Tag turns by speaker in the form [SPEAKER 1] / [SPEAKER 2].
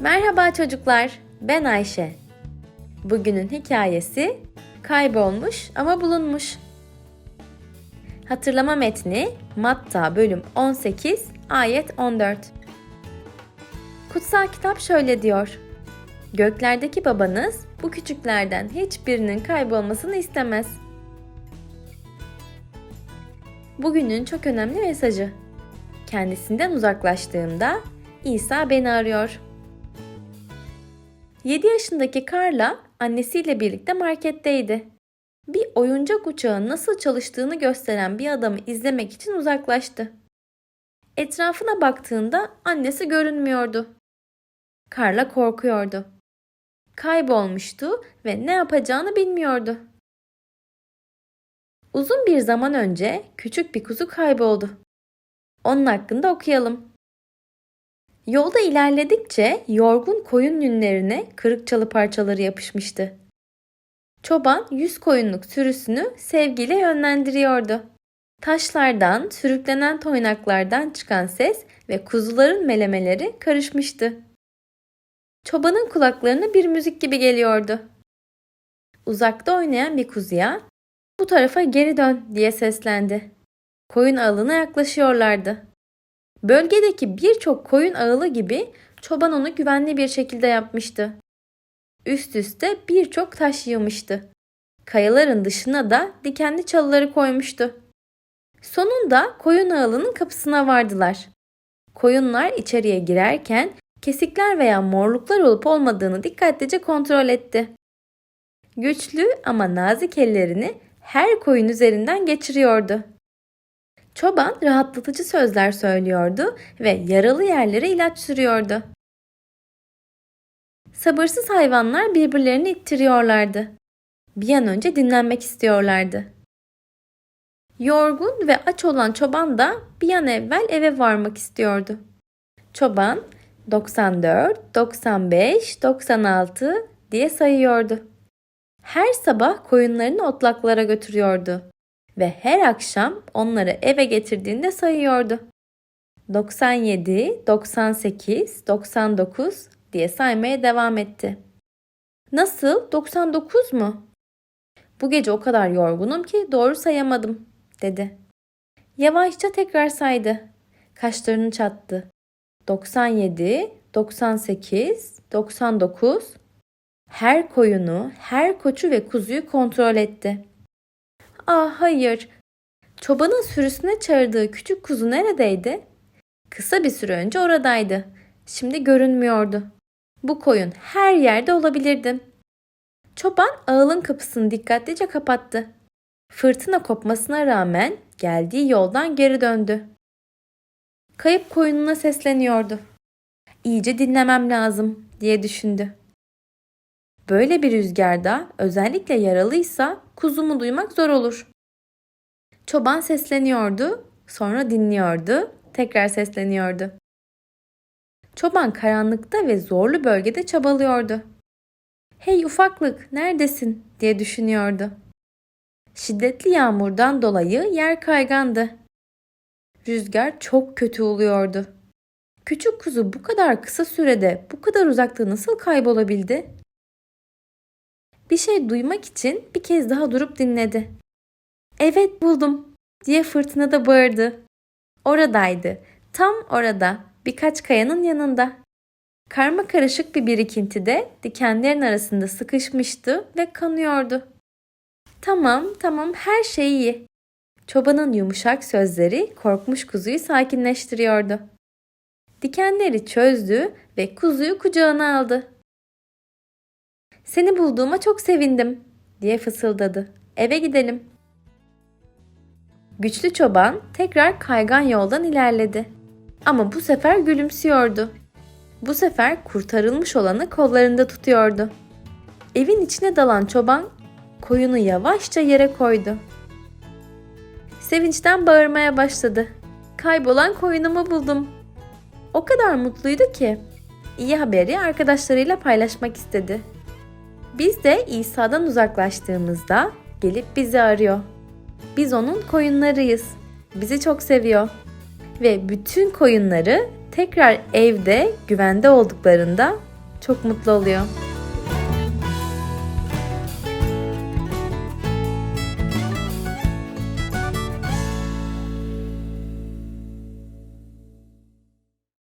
[SPEAKER 1] Merhaba çocuklar, ben Ayşe. Bugünün hikayesi kaybolmuş ama bulunmuş. Hatırlama metni Matta bölüm 18 ayet 14. Kutsal kitap şöyle diyor. Göklerdeki babanız bu küçüklerden hiçbirinin kaybolmasını istemez. Bugünün çok önemli mesajı. Kendisinden uzaklaştığımda İsa beni arıyor. 7 yaşındaki Carla annesiyle birlikte marketteydi. Bir oyuncak uçağın nasıl çalıştığını gösteren bir adamı izlemek için uzaklaştı. Etrafına baktığında annesi görünmüyordu. Carla korkuyordu. Kaybolmuştu ve ne yapacağını bilmiyordu. Uzun bir zaman önce küçük bir kuzu kayboldu. Onun hakkında okuyalım. Yolda ilerledikçe yorgun koyun yünlerine kırık çalı parçaları yapışmıştı. Çoban yüz koyunluk sürüsünü sevgiyle yönlendiriyordu. Taşlardan, sürüklenen toynaklardan çıkan ses ve kuzuların melemeleri karışmıştı. Çobanın kulaklarına bir müzik gibi geliyordu. Uzakta oynayan bir kuzuya "Bu tarafa geri dön." diye seslendi. Koyun ağına yaklaşıyorlardı. Bölgedeki birçok koyun ağılı gibi çoban onu güvenli bir şekilde yapmıştı. Üst üste birçok taş yığmıştı. Kayaların dışına da dikenli çalıları koymuştu. Sonunda koyun ağılının kapısına vardılar. Koyunlar içeriye girerken kesikler veya morluklar olup olmadığını dikkatlice kontrol etti. Güçlü ama nazik ellerini her koyun üzerinden geçiriyordu. Çoban rahatlatıcı sözler söylüyordu ve yaralı yerlere ilaç sürüyordu. Sabırsız hayvanlar birbirlerini ittiriyorlardı. Bir an önce dinlenmek istiyorlardı. Yorgun ve aç olan çoban da bir an evvel eve varmak istiyordu. Çoban 94, 95, 96 diye sayıyordu. Her sabah koyunlarını otlaklara götürüyordu ve her akşam onları eve getirdiğinde sayıyordu. 97, 98, 99 diye saymaya devam etti. Nasıl? 99 mu? Bu gece o kadar yorgunum ki doğru sayamadım, dedi. Yavaşça tekrar saydı. Kaşlarını çattı. 97, 98, 99. Her koyunu, her koçu ve kuzuyu kontrol etti. Ah hayır. Çobanın sürüsüne çağırdığı küçük kuzu neredeydi? Kısa bir süre önce oradaydı. Şimdi görünmüyordu. Bu koyun her yerde olabilirdi. Çoban ağılın kapısını dikkatlice kapattı. Fırtına kopmasına rağmen geldiği yoldan geri döndü. Kayıp koyununa sesleniyordu. İyice dinlemem lazım diye düşündü. Böyle bir rüzgarda özellikle yaralıysa kuzumu duymak zor olur. Çoban sesleniyordu, sonra dinliyordu, tekrar sesleniyordu. Çoban karanlıkta ve zorlu bölgede çabalıyordu. Hey ufaklık, neredesin diye düşünüyordu. Şiddetli yağmurdan dolayı yer kaygandı. Rüzgar çok kötü oluyordu. Küçük kuzu bu kadar kısa sürede bu kadar uzakta nasıl kaybolabildi? Bir şey duymak için bir kez daha durup dinledi. Evet buldum diye fırtınada bağırdı. Oradaydı. Tam orada. Birkaç kayanın yanında. Karma karışık bir birikintide dikenlerin arasında sıkışmıştı ve kanıyordu. Tamam, tamam her şey iyi. Çobanın yumuşak sözleri korkmuş kuzuyu sakinleştiriyordu. Dikenleri çözdü ve kuzuyu kucağına aldı. Seni bulduğuma çok sevindim diye fısıldadı. Eve gidelim. Güçlü çoban tekrar kaygan yoldan ilerledi. Ama bu sefer gülümsüyordu. Bu sefer kurtarılmış olanı kollarında tutuyordu. Evin içine dalan çoban koyunu yavaşça yere koydu. Sevinçten bağırmaya başladı. Kaybolan koyunumu buldum. O kadar mutluydu ki iyi haberi arkadaşlarıyla paylaşmak istedi. Biz de İsa'dan uzaklaştığımızda gelip bizi arıyor. Biz onun koyunlarıyız. Bizi çok seviyor. Ve bütün koyunları tekrar evde güvende olduklarında çok mutlu oluyor.